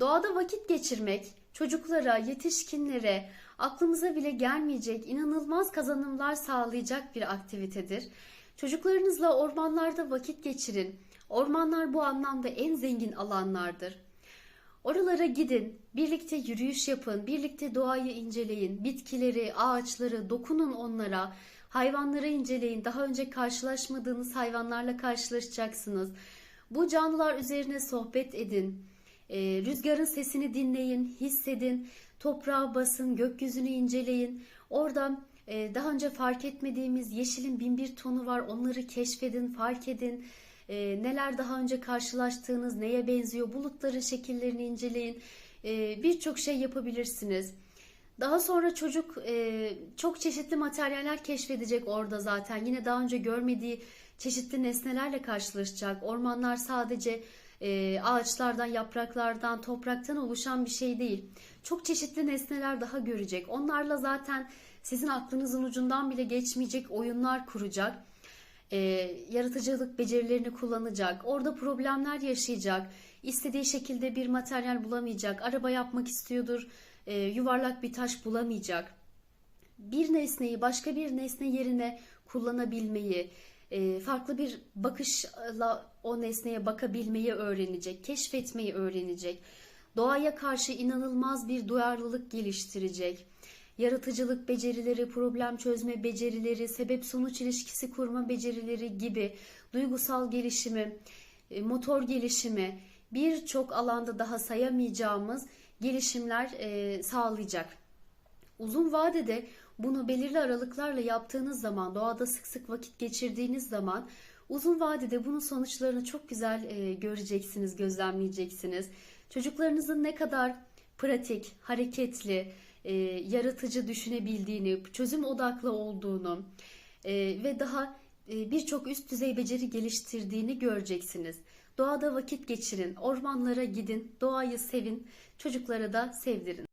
Doğada vakit geçirmek çocuklara, yetişkinlere aklımıza bile gelmeyecek inanılmaz kazanımlar sağlayacak bir aktivitedir. Çocuklarınızla ormanlarda vakit geçirin. Ormanlar bu anlamda en zengin alanlardır. Oralara gidin, birlikte yürüyüş yapın, birlikte doğayı inceleyin, bitkileri, ağaçları, dokunun onlara, hayvanları inceleyin. Daha önce karşılaşmadığınız hayvanlarla karşılaşacaksınız. Bu canlılar üzerine sohbet edin. Ee, rüzgarın sesini dinleyin, hissedin, toprağa basın, gökyüzünü inceleyin. Oradan e, daha önce fark etmediğimiz yeşilin bin bir tonu var. Onları keşfedin, fark edin. E, neler daha önce karşılaştığınız, neye benziyor, bulutların şekillerini inceleyin. E, Birçok şey yapabilirsiniz. Daha sonra çocuk e, çok çeşitli materyaller keşfedecek orada zaten. Yine daha önce görmediği çeşitli nesnelerle karşılaşacak. Ormanlar sadece e, ağaçlardan, yapraklardan, topraktan oluşan bir şey değil. Çok çeşitli nesneler daha görecek. Onlarla zaten sizin aklınızın ucundan bile geçmeyecek oyunlar kuracak. E, yaratıcılık becerilerini kullanacak. Orada problemler yaşayacak. İstediği şekilde bir materyal bulamayacak. Araba yapmak istiyordur. e, yuvarlak bir taş bulamayacak bir nesneyi başka bir nesne yerine kullanabilmeyi, e, farklı bir bakışla o nesneye bakabilmeyi öğrenecek, keşfetmeyi öğrenecek. Doğaya karşı inanılmaz bir duyarlılık geliştirecek. Yaratıcılık becerileri, problem çözme becerileri, sebep sonuç ilişkisi kurma becerileri gibi duygusal gelişimi, e, motor gelişimi birçok alanda daha sayamayacağımız gelişimler e, sağlayacak. Uzun vadede bunu belirli aralıklarla yaptığınız zaman, doğada sık sık vakit geçirdiğiniz zaman uzun vadede bunun sonuçlarını çok güzel e, göreceksiniz, gözlemleyeceksiniz. Çocuklarınızın ne kadar pratik, hareketli, e, yaratıcı düşünebildiğini, çözüm odaklı olduğunu e, ve daha e, birçok üst düzey beceri geliştirdiğini göreceksiniz. Doğada vakit geçirin, ormanlara gidin, doğayı sevin, çocuklara da sevdirin.